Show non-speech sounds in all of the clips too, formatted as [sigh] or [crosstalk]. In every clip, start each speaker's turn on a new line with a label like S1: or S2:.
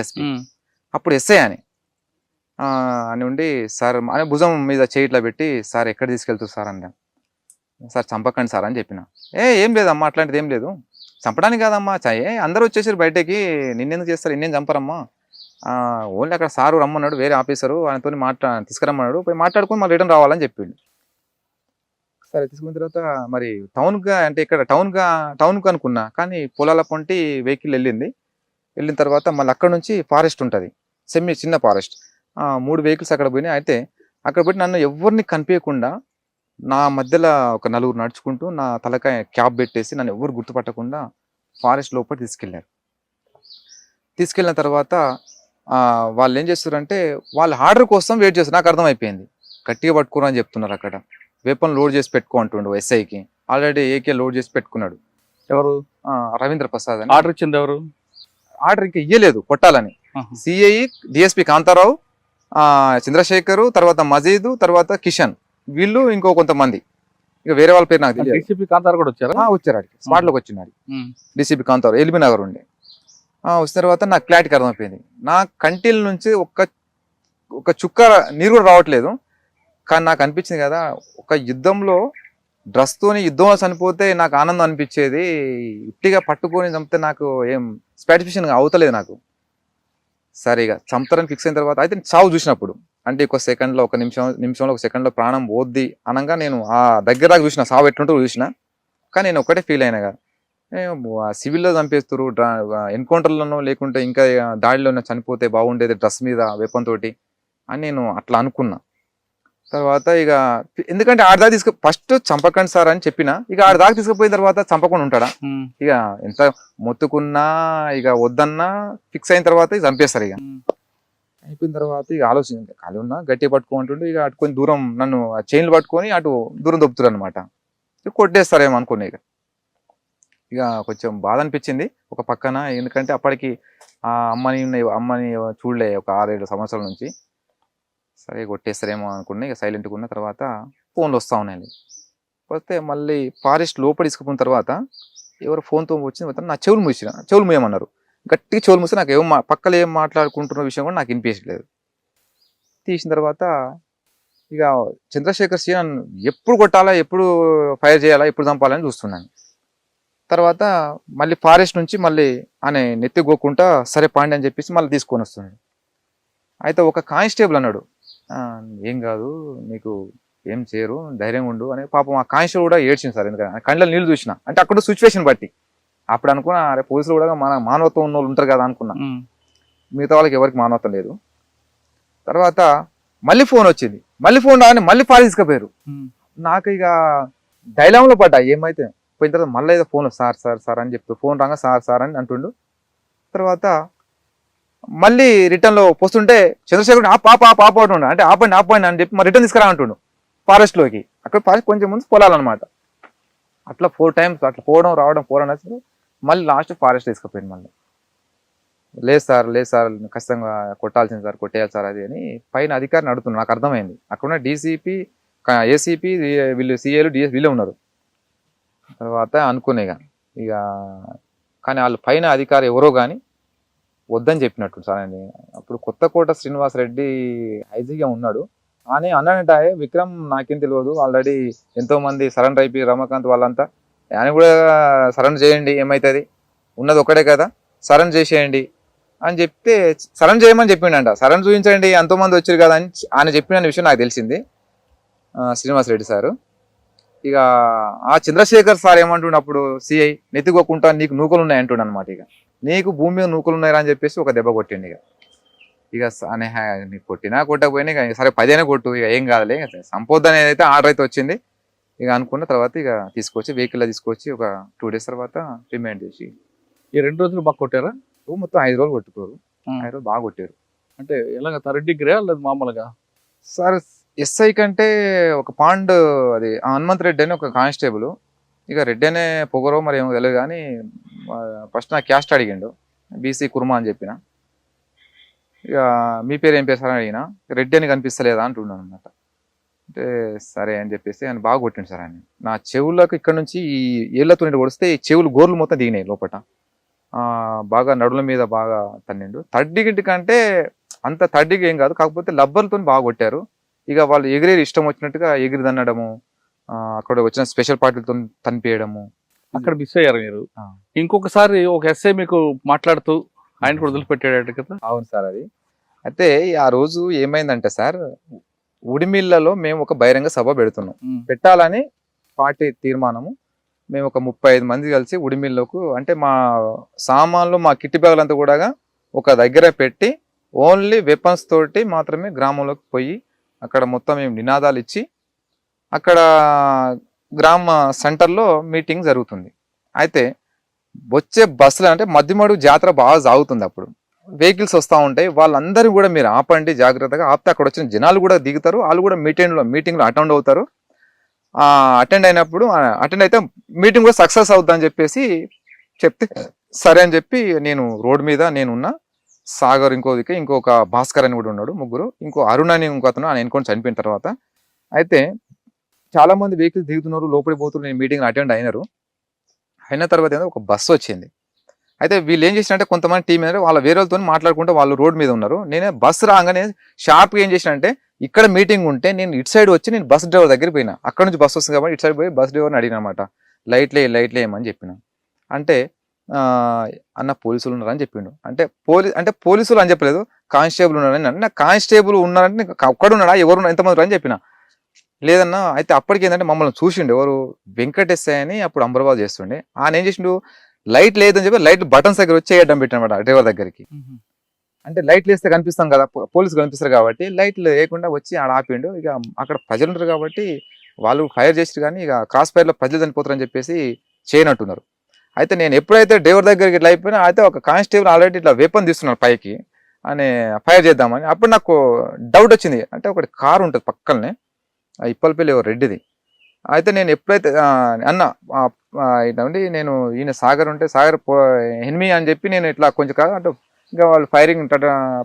S1: SP. అప్పుడు SI అని. అని ఉండి సార్ అని భుజం మీద చేయి ఇట్లా పెట్టి సార్ ఎక్కడ తీసుకెళ్తారు సార్? అన్నా సార్ చంపకండి సార్ అని చెప్పిన. ఏ ఏం లేదమ్మా అట్లాంటిది ఏం లేదు. చంపడానికి కాదమ్మా చ- ఏ అందరూ వచ్చేసారు బయటకి. నిన్నెందుకు చేస్తారు? నిన్నేం చంపరమ్మా? ఓన్లీ అక్కడ సారు రమ్మన్నాడు వేరే ఆఫీసరు ఆయనతో మాట్లా తీసుకురమ్మన్నాడు. పోయి మాట్లాడుకొని మళ్ళీ రిటర్న్ రావాలని చెప్పిండు. సరే తీసుకున్న తర్వాత మరి టౌన్గా అంటే ఇక్కడ టౌన్గా టౌన్కి అనుకున్నా. కానీ పొలాల పొంటి వెహికల్ వెళ్ళింది. వెళ్ళిన తర్వాత మళ్ళీ అక్కడ నుంచి ఫారెస్ట్ ఉంటుంది. సెమీ చిన్న ఫారెస్ట్. మూడు వెహికల్స్ అక్కడ పోయినాయి. అయితే అక్కడ పోయి నన్ను ఎవరిని కనిపించకుండా నా మధ్యలో ఒక నలుగురు నడుచుకుంటూ నా తలకాయ క్యాబ్ పెట్టేసి నన్ను ఎవరు గుర్తుపట్టకుండా ఫారెస్ట్ లోపల తీసుకెళ్ళారు. తీసుకెళ్ళిన తర్వాత వాళ్ళు ఏం చేస్తారంటే వాళ్ళ ఆర్డర్ కోసం వెయిట్ చేస్తారు నాకు అర్థమైపోయింది. గట్టిగా పట్టుకోరు అని చెప్తున్నారు అక్కడ. వెపన్ లోడ్ చేసి పెట్టుకో అంటుండు ఎస్ఐకి ఆల్రెడీ ఏకే లోడ్ చేసి పెట్టుకున్నాడు.
S2: ఎవరు?
S1: రవీంద్ర ప్రసాద్ అని.
S2: ఆర్డర్ ఇచ్చింది ఎవరు?
S1: ఆర్డర్ ఇంకా ఇయ్యలేదు కొట్టాలని. సిఐ డిఎస్పి కాంతారావు ఆ, చంద్రశేఖరు తర్వాత మజీద్ తర్వాత కిషన్. వీళ్ళు ఇంకో కొంతమంది. ఇక వేరే వాళ్ళ పేరు నాకు తెలియదు.
S2: డీసీపీ కాంతారు కూడా వచ్చారా?
S1: వచ్చారు ఆడికి. స్పాట్లోకి వచ్చినాడు. డిసిపి కాంతారావు ఎల్బీ నగర్ ఉండే. వచ్చిన తర్వాత నాకు క్లారిటీకి అర్థమైపోయింది. నా కంటిల నుంచి ఒక్క ఒక చుక్క నీరు కూడా రావట్లేదు. కానీ నాకు అనిపించింది కదా ఒక యుద్ధంలో డ్రెస్ తోని యుద్ధంలో చనిపోతే నాకు ఆనందం అనిపించేది. ఉట్టిగా పట్టుకొని చంపితే నాకు ఏం సాటిస్ఫాక్షన్ అవుతలేదు నాకు. సరే ఇక చంపుతారని ఫిక్స్ అయిన తర్వాత అయితే చావు చూసినప్పుడు. అంటే ఒక సెకండ్లో ఒక నిమిషం నిమిషంలో ఒక సెకండ్లో ప్రాణం పోద్ది అనగా నేను ఆ దగ్గర దాకా చూసిన సావు ఎట్లుంటూ చూసిన. కానీ నేను ఒకటే ఫీల్ అయినా కదా. సివిల్లో చంపేస్తారు ఎన్కౌంటర్లోనో లేకుంటే ఇంకా దాడిలోనో చనిపోతే బాగుండేది డ్రెస్ మీద వెపన్ తోటి అని నేను అట్లా అనుకున్నా. తర్వాత ఇక ఎందుకంటే ఆడ దాకా తీసుకు ఫస్ట్ చంపకండి సార్ అని చెప్పిన ఇక ఆడ దాకా తీసుకుపోయిన తర్వాత చంపకుండా ఉంటాడా. ఇక ఎంత మొత్తుకున్నా ఇక వద్దన్నా ఫిక్స్ అయిన తర్వాత ఇక చంపేస్తారు ఇక. అయిపోయిన తర్వాత ఇక ఆలోచన ఖాళీ ఉన్నా గట్టిగా పట్టుకుంటుండే ఇక అటు కొంచెం దూరం నన్ను ఆ చైన్లు పట్టుకొని అటు దూరం దొప్పుతారు అనమాట కొట్టేస్తారేమో అనుకున్నా ఇక. ఇక కొంచెం బాధ అనిపించింది ఒక పక్కన ఎందుకంటే అప్పటికి ఆ అమ్మని ఉన్న- అమ్మని చూడలే ఒక ఆరేడు సంవత్సరాల నుంచి. సరే కొట్టేస్తారేమో అనుకున్నా ఇక సైలెంట్గా ఉన్న తర్వాత ఫోన్లు వస్తూ ఉన్నాయి వస్తే మళ్ళీ ఫారెస్ట్ లోపల తీసుకుపోయిన తర్వాత ఎవరు ఫోన్తో వచ్చిన నా చెవులు మూసిన చెవులు మూయమన్నారు. గట్టిగా చెవులు మూస్తే నాకు ఏం మా- ఏం మాట్లాడుకుంటున్న విషయం కూడా నాకు వినిపించలేదు తీసిన తర్వాత ఇక చంద్రశేఖర్ సీ నన్ను ఎప్పుడు కొట్టాలా ఎప్పుడు ఫైర్ చేయాలా ఎప్పుడు చంపాలని చూస్తున్నాను. తర్వాత మళ్ళీ ఫారెస్ట్ నుంచి మళ్ళీ ఆయన నెత్తిగోకుండా సరే పాండి అని చెప్పేసి మళ్ళీ తీసుకొని వస్తున్నాడు. అయితే ఒక కానిస్టేబుల్ అన్నాడు ఏం కాదు నీకు ఏం చేయరు ధైర్యంగా ఉండు అని పాపం ఆ కానిస్టేబుల్ కూడా ఏడ్చింది సార్. ఎందుకంటే కళ్ళలో నీళ్ళు చూసిన. అంటే అక్కడ సిచ్యువేషన్ బట్టి. అప్పుడు అనుకున్నా అరే పోలీసులు కూడా మన మానవత్వం ఉన్న వాళ్ళు ఉంటారు కదా అనుకున్నా. మిగతా వాళ్ళకి ఎవరికి మానవత్వం లేదు. తర్వాత మళ్ళీ ఫోన్ వచ్చింది. మళ్ళీ ఫోన్ రాగానే మళ్ళీ
S2: ఉమ్.
S1: నాకు ఇక డైలామ్లో పడ్డా ఏమైతే? పోయిన తర్వాత మళ్ళీ ఏదో ఫోన్ సార్ సార్ సార్ అని చెప్తూ ఫోన్ రాగా సార్ సార్ అని అంటుండు. తర్వాత మళ్ళీ రిటర్న్లో పోస్తుంటే చంద్రశేఖరుడు ఆ పాప ఆ పాప అంటున్నాడు అంటే ఆపండి ఆపండి అని చెప్పి మరి రిటర్న్ తీసుకురా అంటుండు. ఫారెస్ట్లోకి అక్కడ ఫారెస్ట్ కొంచెం ముందు పొలాలన్నమాట. అట్లా ఫోర్ టైమ్స్ అట్లా పోవడం రావడం ఫోర్ వచ్చింది మళ్ళీ లాస్ట్ ఫారెస్ట్ తీసుకుపోయింది మళ్ళీ. లేదు సార్ లేదు సార్ ఖచ్చితంగా కొట్టాల్సింది సార్ కొట్టేయాలి సార్ అది అని పైన అధికారిని అడుగుతున్నాను నాకు అర్థమైంది. అక్కడ డీసీపీ ఏసీపీ వీళ్ళు సీఏలు డిఎస్ వీళ్ళే ఉన్నారు. తర్వాత అనుకునే ఇక. కానీ వాళ్ళు పైన అధికారి ఎవరో కానీ వద్దని చెప్పినట్టు సార్ అని. అప్పుడు కొత్తకోట శ్రీనివాస్ రెడ్డి ఐజీగా ఉన్నాడు. అని అన్నాడంటే విక్రమ్ నాకేం తెలియదు ఆల్రెడీ ఎంతోమంది సరెండర్ అయిపోయి రమాకాంత్ వాళ్ళంతా. ఆయన కూడా సరెండర్ చేయండి ఏమవుతుంది ఉన్నది ఒకటే కదా. సరెండర్ చేసేయండి. అని చెప్తే సరెండర్ చేయమని చెప్పిండంట. సరెండర్ చూపించండి ఎంతోమంది వచ్చారు కదా అని ఆయన చెప్పిన విషయం నాకు తెలిసింది. శ్రీనివాసరెడ్డి శ్రీనివాస్ రెడ్డి సారు. ఇక ఆ చంద్రశేఖర్ సార్ ఏమంటుండే అప్పుడు సిఐ నెత్తికోకుండా నీకు నూకలు ఉన్నాయి అంటుండ అనమాట ఇక. నీకు భూమి మీద నూకలు ఉన్నాయా అని చెప్పేసి ఒక దెబ్బ కొట్టిండు ఇక. ఇక అనే నీకు కొట్టినా కొట్టకపోయినా ఇక సరే పదిహేనే కొట్టు ఇక ఏం కాదులే. ఇక సంపద అనేది అయితే ఆర్డర్ అయితే వచ్చింది. ఇక అనుకున్న తర్వాత ఇక తీసుకొచ్చి వెహికల్ తీసుకొచ్చి ఒక టూ డేస్ తర్వాత రిమైండ్ చేసి.
S2: ఈ రెండు రోజులు బాగా కొట్టారా?
S1: మొత్తం ఐదు రోజులు కొట్టుకోరు. ఐదు రోజులు బాగా కొట్టారు.
S2: అంటే ఎలాగ థర్డ్ డిగ్రీ లేదు మామూలుగా?
S1: సార్ ఎస్ఐ కంటే ఒక పాండ్ అది ఆ హనుమంత్ రెడ్డి అని ఒక కానిస్టేబుల్. ఇక రెడ్డి అనే పొగరో మరి ఏమో తెలియదు కానీ ఫస్ట్ నా క్యాస్ట్ అడిగిండు. బీసీ కుర్మా అని చెప్పిన. ఇక మీ పేరు ఏం పేరు సార్ అని అడిగిన. రెడ్డి అని కనిపిస్తలేదా అంటున్నాను అనమాట అంటే సరే అని చెప్పేసి ఆయన బాగా కొట్టిండు సార్ ఆయన నా చెవులకు ఇక్కడ నుంచి ఈ ఏళ్ళతో కొడిస్తే ఈ చెవులు గోర్లు మొత్తం దిగినాయి లోపట. బాగా నడుల మీద బాగా తన్నిండు. తడ్డిగింటి కంటే అంత తడ్డిగా ఏం కాదు. కాకపోతే లబ్బర్లతో బాగా కొట్టారు. ఇక వాళ్ళు ఎగిరేది ఇష్టం వచ్చినట్టుగా ఎగిరి తన్నడము అక్కడ వచ్చిన స్పెషల్ పార్టీలతో తనిపేయడము.
S2: అక్కడ మిస్ అయ్యారు మీరు. ఇంకొకసారి ఒక ఎస్ఐ మీకు మాట్లాడుతూ ఆయన కూడా వదిలిపెట్టాడు కదా?
S1: అవును సార్ అది. అయితే ఆ రోజు ఏమైందంటే సార్ ఉడిమిల్లలో మేము ఒక బహిరంగ సభ పెడుతున్నాం. పెట్టాలని పార్టీ తీర్మానము. మేము ఒక ముప్పై ఐదు మంది కలిసి ఉడిమిల్లకు అంటే మా సామాన్లు మా కిట్టి బ్యాగులంతా కూడా ఒక దగ్గర పెట్టి ఓన్లీ వెపన్స్ తోటి మాత్రమే గ్రామంలోకి పోయి అక్కడ మొత్తం మేము నినాదాలు ఇచ్చి అక్కడ గ్రామ సెంటర్లో మీటింగ్ జరుగుతుంది. అయితే వచ్చే బస్సులు అంటే మధ్యమడు జాతర బాగా సాగుతుంది అప్పుడు. వెహికల్స్ వస్తూ ఉంటాయి. వాళ్ళందరూ కూడా మీరు ఆపండి జాగ్రత్తగా ఆపితే అక్కడ వచ్చిన జనాలు కూడా దిగుతారు. వాళ్ళు కూడా మీటింగ్లో మీటింగ్లో అటెండ్ అవుతారు. అటెండ్ అయినప్పుడు అటెండ్ అయితే మీటింగ్ కూడా సక్సెస్ అవుతుందని చెప్పేసి చెప్తే సరే అని చెప్పి నేను రోడ్ మీద నేనున్నా. సాగర్ ఇంకో దిక్కు ఇంకొక భాస్కర్ అని కూడా ఉన్నాడు ముగ్గురు. ఇంకో అరుణ్ అని ఇంకో అతను ఆయన ఎన్కొని చనిపోయిన తర్వాత. అయితే చాలా మంది వెహికల్స్ దిగుతున్నారు లోపలికి పోతున్నారు నేను మీటింగ్ అటెండ్ అయినారు. అయిన తర్వాత ఏదో ఒక బస్సు వచ్చింది. అయితే వీళ్ళు ఏం చేసినంటే కొంతమంది టీం అయినారు వాళ్ళ వేరే వాళ్ళతో మాట్లాడుకుంటే వాళ్ళు రోడ్ మీద ఉన్నారు. నేనే బస్సు రాగానే షార్ప్గా ఏం చేసినంటే ఇక్కడ మీటింగ్ ఉంటే నేను ఇటు సైడ్ వచ్చి నేను బస్ డ్రైవర్ దగ్గర పోయినా. అక్కడ నుంచి బస్సు వస్తుంది కాబట్టి ఇటు సైడ్ పోయి బస్ డ్రైవర్ని అడిగిన అనమాట లైట్లే లైట్లే ఏమని చెప్పిన. అంటే అన్న పోలీసులు ఉన్నారని చెప్పిండు. అంటే పోలీ అంటే పోలీసులు అని చెప్పలేదు కానిస్టేబుల్ ఉన్నారని అంటే నాకు కానిస్టేబుల్ ఉన్నారంటే నీకు ఒక్కడు ఉన్నాడా ఎవరు? ఎంతమంది అని చెప్పిన. లేదన్నా అయితే అప్పటికి ఏంటంటే మమ్మల్ని చూసిండు ఎవరు? వెంకటేశ్వర అని అప్పుడు అంబర్బాద్ చేస్తుండే. ఆయన ఏం చేసిండు? లైట్ లేదని చెప్పి లైట్ బటన్స్ దగ్గర వచ్చి వేయడం పెట్టినమాట డ్రైవర్ దగ్గరికి. అంటే లైట్లు వేస్తే కనిపిస్తాం కదా పో- పోలీసులు కనిపిస్తారు కాబట్టి లైట్లు వేయకుండా వచ్చి ఆడ ఆపిండు. ఇక అక్కడ ప్రజలు ఉంటారు కాబట్టి వాళ్ళు ఫైర్ చేసారు కానీ ఇక క్రాస్ ఫైర్లో ప్రజలు చనిపోతారని చెప్పేసి చేయనట్టున్నారు. అయితే నేను ఎప్పుడైతే డ్రైవర్ దగ్గరికి ఇట్లా అయిపోయినా అయితే ఒక కానిస్టేబుల్ ఆల్రెడీ ఇట్లా వెపన్ తీస్తున్నారు పైకి అని ఫైర్ చేద్దామని. అప్పుడు నాకు డౌట్ వచ్చింది. అంటే ఒకటి కారు ఉంటుంది పక్కనే. ఇప్పలపల్లి రెడ్డిది. అయితే నేను ఎప్పుడైతే అన్న ఇదండి నేను ఈయన సాగర్ ఉంటే సాగర్ పో ఎనిమి అని చెప్పి నేను ఇట్లా కొంచెం కాదు అంటే ఇంకా వాళ్ళు ఫైరింగ్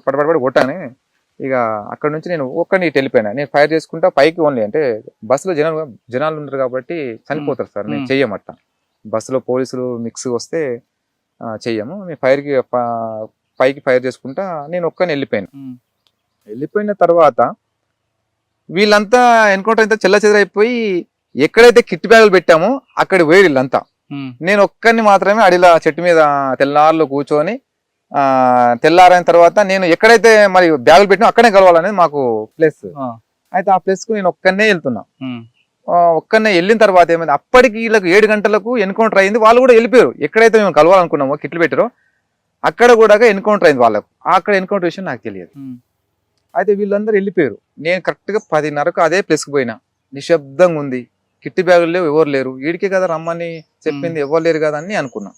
S1: పడబడబడి కొట్టాను. ఇక అక్కడ నుంచి నేను ఒక్కడిని ఇటు వెళ్ళిపోయినా. నేను ఫైర్ చేసుకుంటా పైకి ఓన్లీ అంటే బస్సులో జనాలు జనాలు ఉంటారు కాబట్టి చనిపోతారు సార్. మ్మ్. చెయ్యమట్ట. బస్సులో పోలీసులు మిక్స్ వస్తే చెయ్యము. మేము ఫైర్కి పైకి ఫైర్ చేసుకుంటా నేను ఒక్కని వెళ్ళిపోయాను. వెళ్ళిపోయిన తర్వాత వీళ్ళంతా ఎన్కౌంటర్ అంతా చెల్ల చెదరైపోయి ఎక్కడైతే కిట్ బ్యాగులు పెట్టామో అక్కడ పోయి వీళ్ళంతా. నేను ఒక్కరిని మాత్రమే అడిలా చెట్టు మీద తెల్లార్లు కూర్చొని ఆ తెల్లారైన తర్వాత నేను ఎక్కడైతే మరి బ్యాగులు పెట్టినా అక్కడే కలవాలనేది మాకు ప్లేస్. అయితే ఆ ప్లేస్కు నేను ఒక్కనే వెళ్తున్నా. ఒక్కనే వెళ్ళిన తర్వాత ఏమైంది? అప్పటికి వీళ్ళకి ఏడు గంటలకు ఎన్కౌంటర్ అయింది. వాళ్ళు కూడా వెళ్ళిపోయారు. ఎక్కడైతే మేము కలవాలనుకున్నామో కిట్లు పెట్టారో అక్కడ కూడా ఎన్కౌంటర్ అయింది వాళ్ళకు. అక్కడ ఎన్కౌంటర్ విషయం నాకు తెలియదు. అయితే వీళ్ళందరూ వెళ్ళిపోయారు. నేను కరెక్ట్గా పదిన్నరకు అదే ప్లేస్కి పోయినా. నిశ్శబ్దంగా ఉంది. కిట్టి బ్యాగులు లేవు ఎవరు లేరు. వీడికే కదా రమ్మని చెప్పింది ఎవరు లేరు కదా అని అనుకున్నా.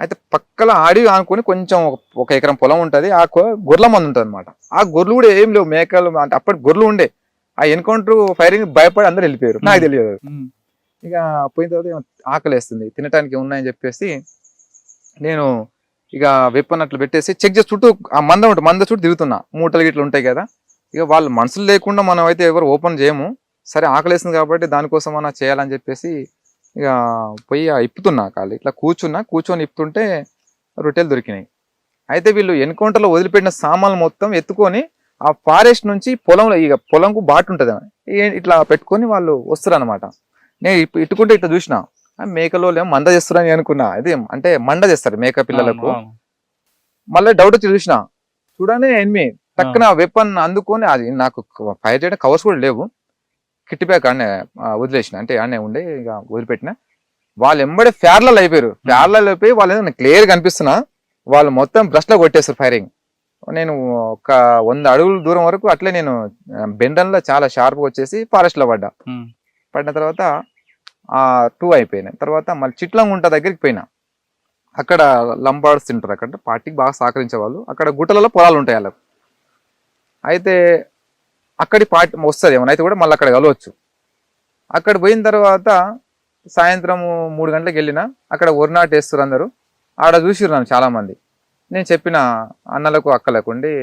S1: అయితే పక్కల ఆడి అనుకుని కొంచెం ఒక- ఎకరం పొలం ఉంటది. ఆ గొర్రెల మంది ఉంటుంది అనమాట ఆ గొర్రెలు కూడా ఏం లేవు మేకలు అంటే అప్పటి గొర్రెలు ఉండే. ఆ ఎన్కౌంటర్ ఫైరింగ్ భయపడి అందరు వెళ్ళిపోయారు. నాకు తెలియదు. ఇక పోయిన తర్వాత ఏమో ఆకలి వేస్తుంది తినడానికి ఉన్నాయని చెప్పేసి నేను ఇక వెప్పన్ అట్లా పెట్టేసి చెక్ చేసి చుట్టూ ఆ మంద ఉంటుంది మంద చుట్టూ తిరుగుతున్నా. మూటలు గిట్ల ఉంటాయి కదా. ఇక వాళ్ళు మనుషులు లేకుండా మనం అయితే ఎవరు ఓపెన్ చేయము. సరే ఆకలి వేస్తుంది కాబట్టి దానికోసం అన్నా చేయాలని చెప్పేసి ఇక పోయి ఇప్పుతున్నా కాళ్ళు. ఇట్లా కూర్చున్నా కూర్చొని ఇప్పుతుంటే రొట్టెలు దొరికినాయి. అయితే వీళ్ళు ఎన్కౌంటర్లో వదిలిపెట్టిన సామాన్లు మొత్తం ఎత్తుకొని ఆ ఫారెస్ట్ నుంచి పొలంలో ఇక పొలంకు బాటు ఉంటుంది ఇట్లా పెట్టుకొని వాళ్ళు వస్తారు అనమాట నేను ఇట్టుకుంటే ఇట్లా చూసిన. మేకలో ఏమో మంద చేస్తారని అనుకున్నా. అది అంటే మండ చేస్తారు మేక పిల్లలకు. మళ్ళీ డౌట్ వచ్చి చూసిన. చూడనే ఎనిమి టక్కున వెపన్ అందుకొని అది నాకు ఫైర్ చేయడం కవర్స్ కూడా లేవు. కిట్టి బ్యాగ్ ఆ, వదిలేసిన. అంటే ఆడనే ఉండే ఇక వదిలిపెట్టిన. వాళ్ళు ఎంబడే ఫ్యార్లలో అయిపోయారు. ఫ్యార్లలో అయిపోయి వాళ్ళు క్లియర్ కనిపిస్తున్నా. వాళ్ళు మొత్తం బ్రష్లో కొట్టేస్తారు ఫైరింగ్ నేను ఒక వంద అడుగుల దూరం వరకు అట్లే నేను బెండన్లో చాలా షార్ప్గా వచ్చేసి ఫారెస్ట్లో పడ్డా పడిన తర్వాత ఆ టూ అయిపోయినాయి తర్వాత మళ్ళీ చిట్లంగుంట దగ్గరికి పోయినా. అక్కడ లంబాడ్స్ తింటారు అక్కడ. పార్టీకి బాగా సహకరించే వాళ్ళు అక్కడ గుట్టలలో పొలాలు ఉంటాయి వాళ్ళకు. అయితే అక్కడి పార్టీ వస్తుంది ఏమైనా అయితే కూడా మళ్ళీ అక్కడ కలవచ్చు. అక్కడ పోయిన తర్వాత సాయంత్రం మూడు గంటలకు వెళ్ళిన అక్కడ ఒరినాట్ వేస్తారు అందరూ. ఆడ చూసిర్రు నన్ను చాలా మంది నేను చెప్పిన అన్నలకు అక్కలకు ఉండి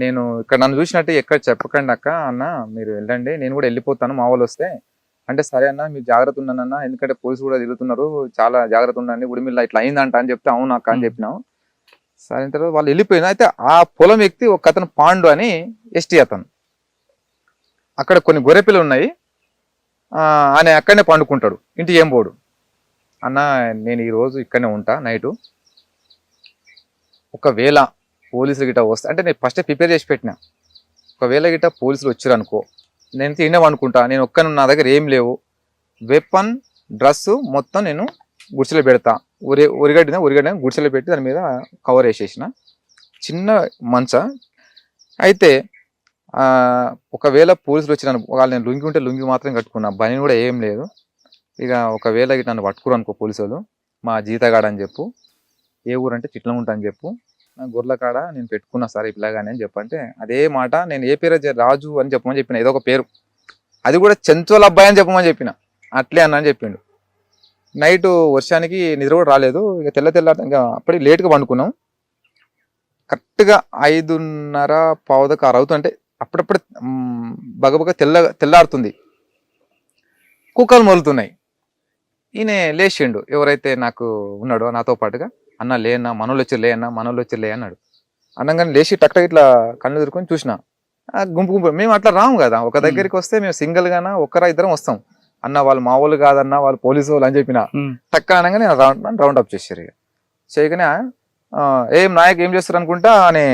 S1: నేను ఇక్కడ నన్ను చూసినట్టు ఎక్కడ చెప్పకండి అక్క అన్న మీరు వెళ్ళండి. నేను కూడా వెళ్ళిపోతాను మా వాళ్ళు వస్తే. అంటే సరే అన్న మీరు జాగ్రత్త ఉన్నానన్న ఎందుకంటే పోలీసు కూడా తిరుగుతున్నారు. చాలా జాగ్రత్త ఉండండి. ఉడిమిల్లా ఇట్లా అయిందంట అని చెప్తే అవును అక్క అని. చెప్పినాం. సరే తర్వాత వాళ్ళు వెళ్ళిపోయిన. అయితే ఆ పొలం వ్యక్తి ఒక అతను పాండు అని ఎస్టీ అతను. అక్కడ కొన్ని గొర్రె పిల్లలు ఉన్నాయి ఆయన అక్కడనే పండుకుంటాడు. ఇంటికి ఏం పోడు. అన్న నేను ఈ రోజు ఇక్కడనే ఉంటా నైటు. ఒకవేళ పోలీసులు గిట్ట వస్తే అంటే నేను ఫస్ట్ ప్రిపేర్ చేసి పెట్టిన. ఒకవేళ గిట్ట పోలీసులు వచ్చారు అనుకో నేను తినే అనుకుంటా నేను ఒక్కను నా దగ్గర ఏం లేవు. వెపన్ డ్రెస్ మొత్తం నేను గుడిసెలో పెడతా. ఉరి ఉరిగడ్డిన ఉరిగడ్డ గుడిసెలో పెట్టి దాని మీద కవర్ వేసేసిన. చిన్న మంచ. అయితే ఒకవేళ పోలీసులు వచ్చిన వాళ్ళు నేను లుంగి ఉంటే లుంగి మాత్రం కట్టుకున్నా. బని కూడా ఏం లేదు. ఇక ఒకవేళ ఇక నన్ను పట్టుకురు అనుకో పోలీసు వాళ్ళు మా జీతగాడని చెప్పు. ఏ ఊరు అంటే చిట్లం అని చెప్పు. నా గొర్రెల కాడ నేను పెట్టుకున్నా సార్ ఇట్లాగానే అని చెప్పంటే అదే మాట నేను ఏ పేరు అయితే రాజు అని చెప్పమని చెప్పిన ఏదో ఒక పేరు. అది కూడా చెంచోల అబ్బాయి అని చెప్పమని చెప్పిన. అట్లే అన్న అని చెప్పిండు. నైట్ వర్షానికి నిద్ర కూడా రాలేదు. ఇక తెల్ల తెల్ల ఇంకా అప్పటికి లేట్గా పండుకున్నాం. కరెక్ట్గా ఐదున్నర పావుదకు ఆరు అవుతుంటే అప్పుడప్పుడు బగబగ తెల్ల తెల్లారుతుంది. కుక్కలు మొలుతున్నాయి. ఈయన లేచిండు. ఎవరైతే నాకు ఉన్నాడో నాతో పాటుగా. అన్న లేనా మనోళ్ళు వచ్చి లే అన్న మనోళ్ళు వచ్చి లే అన్నాడు. అనగానే లేచి టక్ టక్ ఇట్లా కళ్ళు ఎదుర్కొని చూసిన. గుంపు గుంపు మేము అట్లా రాము కదా ఒక దగ్గరికి వస్తే మేము సింగిల్ గానా ఒక్కరా ఇద్దరం వస్తాం. అన్న వాళ్ళు మా వాళ్ళు కాదన్న వాళ్ళు పోలీసు వాళ్ళు అని చెప్పిన. టక్క అనగానే రౌండ్ రౌండ్ అప్ చేశారు ఇక. చేయగానే ఏం నాయక్ ఏం చేస్తారు అనుకుంటా అని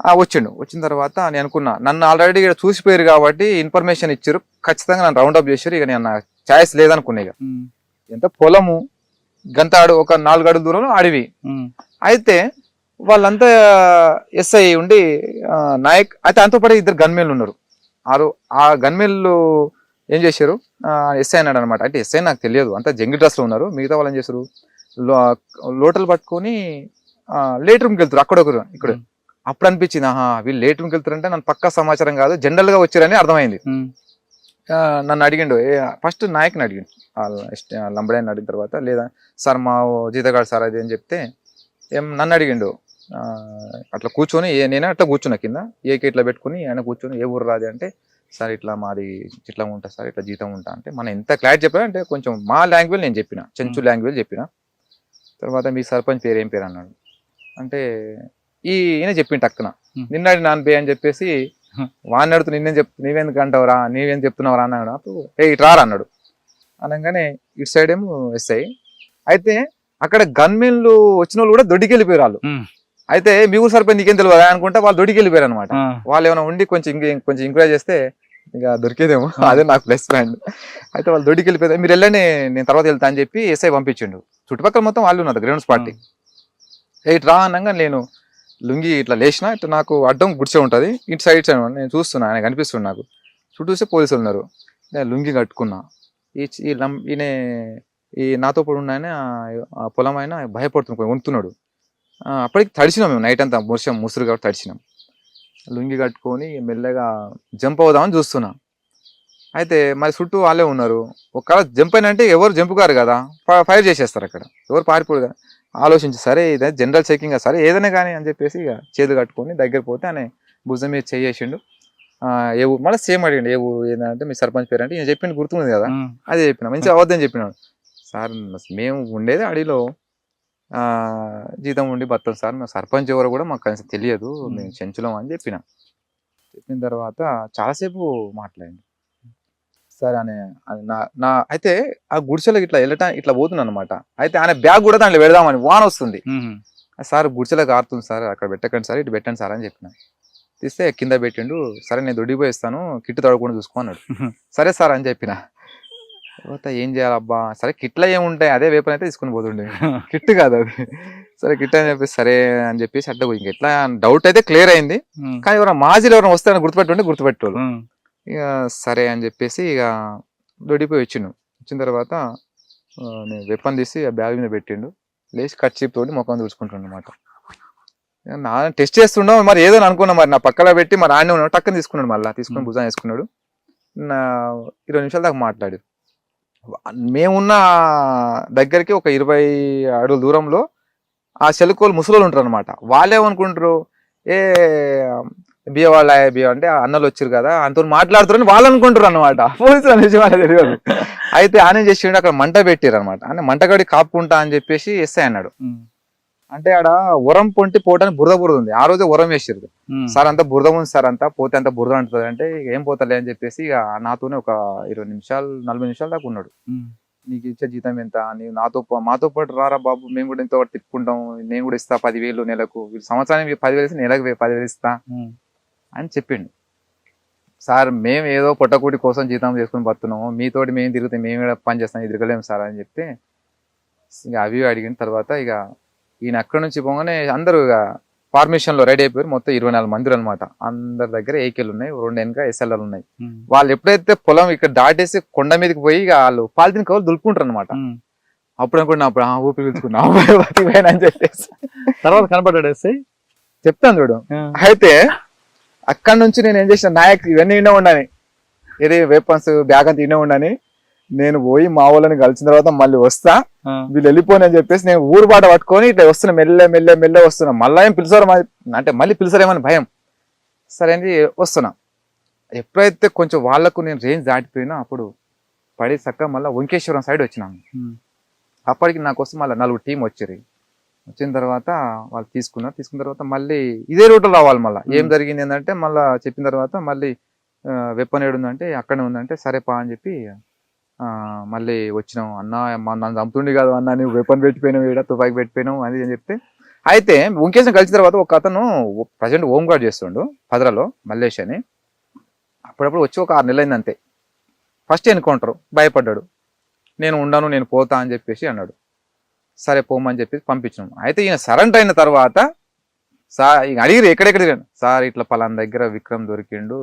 S1: ఆ, వచ్చిండు. వచ్చిన తర్వాత నేను అనుకున్నా నన్ను ఆల్రెడీ ఇక్కడ చూసిపోయారు కాబట్టి ఇన్ఫర్మేషన్ ఇచ్చారు. ఖచ్చితంగా నన్ను రౌండ్ అప్ చేశారు. ఇక నేను ఛాయిస్ లేదనుకున్నా ఇక. ఎంత పొలము. గంతాడు ఒక నాలుగు అడుగు దూరంలో అడవి. అయితే వాళ్ళంతా ఎస్ఐ ఉండి నాయక్ అయితే అంతో పాటు ఇద్దరు గన్మేన్లు ఉన్నారు. ఆరు ఆ గన్మేన్లు ఏం చేశారు? ఎస్ఐ అన్నాడు అనమాట అంటే ఎస్ఐ నాకు తెలియదు. అంతా జంగి డ్రెస్లో ఉన్నారు. మిగతా వాళ్ళు ఏం చేశారు? లోటలు పట్టుకొని లేట్ రూమ్కి వెళ్తారు. అక్కడ ఒకరు ఇక్కడ. అప్పుడు అనిపించింది ఆహా వీళ్ళు లేట్ రూమ్కి వెళ్తారంటే నన్ను పక్కా సమాచారం కాదు. జనరల్గా వచ్చారని అర్థమైంది. నన్ను అడిగిండు. ఫస్ట్ నాయక్ని అడిగిండు. లంబడాయిని అడిగిన తర్వాత లేదా సార్ మా జీతగాడు సార్ అది అని చెప్తే ఏం నన్ను అడిగిండు. అట్లా కూర్చొని ఏ- నేనే అట్లా కూర్చున్నా కింద ఏకి ఇట్లా పెట్టుకుని ఆయన కూర్చొని ఏ ఊరు రాది అంటే సార్ ఇట్లా మాది ఇట్లా ఉంటా సార్ ఇట్లా జీతం ఉంటా అంటే మనం ఎంత క్లారిటీ చెప్పా అంటే కొంచెం మా లాంగ్వేజ్ నేను చెప్పిన చెంచు లాంగ్వేజ్ చెప్పిన. తర్వాత మీ సర్పంచ్ పేరు ఏం పేరు అన్నాడు. అంటే ఈ ఈయన చెప్పిండు టక్కున. నిన్నాడు నాన్న పే అని చెప్పేసి. వాడిని అడుగుతూ నిన్నేం చెప్ నీవెందుకు అంటావురా నీవేం చెప్తున్నావురా అన్నాడు. అప్పుడు ఏ ఇటు రారా అన్నాడు. అనగానే ఇటు సైడ్ ఏమో ఎస్ఐ అయితే అక్కడ గన్మెన్లు వచ్చిన వాళ్ళు కూడా దొడ్డికి వెళ్ళిపోయారు వాళ్ళు. అయితే మీ ఊరు సరిపోయి నీకేం తెలియదు అనుకుంటే వాళ్ళు దొడ్డికి వెళ్ళిపోయారు అనమాట. వాళ్ళు ఏమైనా ఉండి కొంచెం కొంచెం ఎంకరేజ్ చేస్తే ఇక దొరికేదేమో. అదే నాకు ప్లస్ పాయింట్ అయితే వాళ్ళు దొడ్డికి వెళ్ళిపోయారు మీరు వెళ్ళండి నేను తర్వాత వెళ్తా అని చెప్పి ఎస్ఐ పంపించిండు. చుట్టుపక్కల మొత్తం వాళ్ళు ఉన్నారు గ్రౌండ్స్ పార్టీ ఇటు రా అనగా నేను లుంగి ఇట్లా లేచిన ఇట్లా నాకు అడ్డం గుడిసే ఉంటుంది. ఇటు సైడ్ సైడ్ నేను చూస్తున్నా ఆయన కనిపిస్తుంది నాకు. చుట్టూ చూస్తే పోలీసులు ఉన్నారు. నేను లుంగి కట్టుకున్నా. ఈ ఈ లం ఈయన ఈ నాతో పాటు ఉన్న ఆయన ఆ పొలం ఆయన భయపడుతున్నాడు వంతున్నాడు అప్పటికి తడిచినాం మేము నైట్ అంతా వర్షం ముసురు కాబట్టి తడిచినాం. లుంగి కట్టుకొని మెల్లగా జంప్ అవుదామని చూస్తున్నా. అయితే మరి చుట్టూ వాళ్ళే ఉన్నారు. ఒకవేళ జంప్ అయినంటే అంటే ఎవరు జంప్ కారు కదా ఫైర్ చేసేస్తారు అక్కడ. ఎవరు పారిపోరు కదా. ఆలోచించి సరే ఇదే జనరల్ చెకింగ్ సరే ఏదైనా కానీ అని చెప్పేసి ఇక చేతులు కట్టుకొని దగ్గర పోతే ఆయన భుజం మీద చేయేసిండు. ఏ ఊరు మళ్ళీ సేమ్ అడిగిండు. ఏ ఊరు ఏంటంటే మీ సర్పంచ్ పేరు అంటే ఈయన చెప్పింది గుర్తుంది కదా. అదే చెప్పిన. మంచిగా అవద్దని చెప్పినాడు. సార్ మేము ఉండేది అడవిలో. ఆ, జీతం ఉండి బతాం సార్. మేము సర్పంచ్ ఎవరో కూడా మాకు కనీసం తెలియదు. మేము చెంచులం అని చెప్పిన. చెప్పిన తర్వాత చాలాసేపు మాట్లాడింది సరే అని నా నా అయితే ఆ గుడిసెలకు ఇట్లా వెళ్ళటం ఇట్లా పోతున్నాను అనమాట అయితే ఆయన బ్యాగ్ కూడా దాంట్లో పెడదామని వాన వస్తుంది. సార్ గుడిసెలకు ఆరుతుంది సార్. అక్కడ పెట్టకండి సార్ ఇటు పెట్టండి సార్ అని చెప్పిన. తీస్తే కింద పెట్టిండు సరే నేను దొడ్డిపోయి ఇస్తాను కిట్టు తడకుండా చూసుకో అన్నాడు. [laughs] సరే సార్ అని చెప్పిన. తర్వాత ఏం చేయాలబ్బా? సరే కిట్లో ఏముంటాయి అదే వేపన్ అయితే తీసుకుని పోతుండే. [laughs] కిట్ కాదు అది. సరే కిట్ అని చెప్పేసి సరే అని చెప్పేసి అట్లా ఇంక ఎట్లా డౌట్ అయితే క్లియర్ అయింది. కానీ ఎవరైనా మాజీలు ఎవరైనా వస్తారని గుర్తుపెట్టుంటే గుర్తుపెట్టేవాళ్ళు. ఇక సరే అని చెప్పేసి ఇక దొడిపోయి వచ్చిండు. వచ్చిన తర్వాత నేను వెపన్ తీసి ఆ బ్యాగ్ మీద పెట్టిండు. లేచి కట్ చీప్ తోటి ముఖం అనమాట నా టెస్ట్ చేస్తుండో మరి ఏదో అనుకున్నా మరి నా పక్కన పెట్టి మరి ఆడనే ఉన్నాడు టక్కన తీసుకున్నాడు మళ్ళీ తీసుకుని. భుజాన్ని వేసుకున్నాడు. నా ఇరవై నిమిషాల దాకా మాట్లాడారు మేమున్న దగ్గరికి ఒక ఇరవై అడుగుల దూరంలో ఆ చెలుకోలు ముసలోళ్ళు ఉంటారు అనమాట వాళ్ళేమనుకుంటారు ఏ బియ్య వాళ్ళ బియ్య అంటే అన్నలు వచ్చారు కదా అంత మాట్లాడుతారని వాళ్ళు అనుకుంటారు అనమాట పోలీసులు అనేసి వాళ్ళకి తెలియదు. [laughs] అయితే ఆయన చేసిండు అక్కడ మంట పెట్టారు అనమాట అంటే మంటగడి కాపుకుంటా అని చెప్పేసి ఎస్ఐ అన్నాడు. అంటే ఆడ ఉరం పొంటి పోవడానికి బురద బురద ఉంది. ఆ రోజే ఉరం వేసారు. సార్ అంతా బురద ఉంది సార్ అంతా పోతే అంత బురద అంటుంది అంటే ఏం పోతలే అని చెప్పేసి ఇక నాతోనే ఒక ఇరవై నిమిషాలు నలభై నిమిషాల దాకా ఉన్నాడు. నీకు ఇచ్చే జీతం ఎంత? నీవు నాతో మాతో పాటు రారా బాబు మేము కూడా ఇంత తిప్పుకుంటాం నేను కూడా ఇస్తా పదివేలు నెలకు. సంవత్సరానికి పదివేలు ఇస్తే నెలకు పదివేలు ఇస్తా. అని చెప్పిండు. సార్ మేము ఏదో పొట్టకూటి కోసం జీతం చేసుకుని బతున్నాము. మీతోటి మేము తిరిగితే మేము కూడా పని చేస్తాం ఎదురుగలేము సార్ అని చెప్తే ఇక అవి అడిగిన తర్వాత ఇక ఈయన అక్కడి నుంచి పోగానే అందరూ ఇక ఫార్మేషన్లో రెడీ అయిపోయారు. మొత్తం ఇరవై నాలుగు మందిరు అనమాట అందరి దగ్గర ఏకేలు ఉన్నాయి రెండు వెనక ఎస్ఎల్ఆర్ ఉన్నాయి. వాళ్ళు ఎప్పుడైతే పొలం ఇక్కడ దాటేసి కొండ మీదకి పోయి వాళ్ళు పాలిథిన్ కవర్లు దులుపుకుంటారు అనమాట. అప్పుడు అనుకున్నా అప్పుడు ఆ ఊపిరి పీల్చుకున్నా బతికిపోయాను అని చెప్పేసి.
S2: తర్వాత కనపడ్డాడు
S1: చెప్తాను చూడు. అయితే అక్కడ నుంచి నేను ఏం చేసిన నాయక్ ఇవన్నీ వినే ఉండని ఇది వెపన్స్ బ్యాగ్ అంతా వినే ఉండని నేను పోయి మా వాళ్ళని కలిసిన తర్వాత మళ్ళీ వస్తా. వీళ్ళు వెళ్ళిపోని అని చెప్పేసి నేను ఊరు బాట పట్టుకొని ఇట్లా వస్తున్నా మెల్లె మెల్లె మెల్లె వస్తున్నా. మళ్ళీ ఏం పిలిచారు అంటే మళ్ళీ పిలిచారేమని భయం. సరే అని వస్తున్నా. ఎప్పుడైతే కొంచెం వాళ్ళకు నేను రేంజ్ దాటిపోయినా అప్పుడు పడి చక్క మళ్ళీ వంకేశ్వరం సైడ్ వచ్చినాను అప్పటికి నాకు వస్తే మళ్ళీ నలుగురు టీం వచ్చారు. వచ్చిన తర్వాత వాళ్ళు తీసుకున్నారు. తీసుకున్న తర్వాత మళ్ళీ ఇదే రూట్లో రావాలి మళ్ళీ. ఏం. జరిగింది ఏంటంటే మళ్ళీ చెప్పిన తర్వాత మళ్ళీ వెప్పన్ ఏడు ఉందంటే అక్కడే ఉందంటే సరే పా అని చెప్పి మళ్ళీ వచ్చినాం. అన్న మా నన్ను చంపుతుండే కాదు అన్న నువ్వు వెపన్ పెట్టిపోయినావు ఈడ తుపాకి పెట్టిపోయినావు అది అని చెప్తే అయితే ఉంకేసిన కలిసిన తర్వాత ఒక అతను ప్రజెంట్ హోమ్ గార్డ్ చేస్తుండు పదరలో మల్లేష్ అని. అప్పుడప్పుడు వచ్చి ఒక ఆరు నెలలు అయింది అంతే. ఫస్ట్ ఎన్కౌంటర్ భయపడ్డాడు. నేను ఉండను నేను పోతా అని చెప్పేసి అన్నాడు. సరే పోమని చెప్పేసి పంపించాం అయితే ఈయన సరెండర్ అయిన తర్వాత సార్ ఇక అడిగిరు ఎక్కడెక్కడ సార్ ఇట్లా పలానా దగ్గర విక్రమ్ దొరికిండు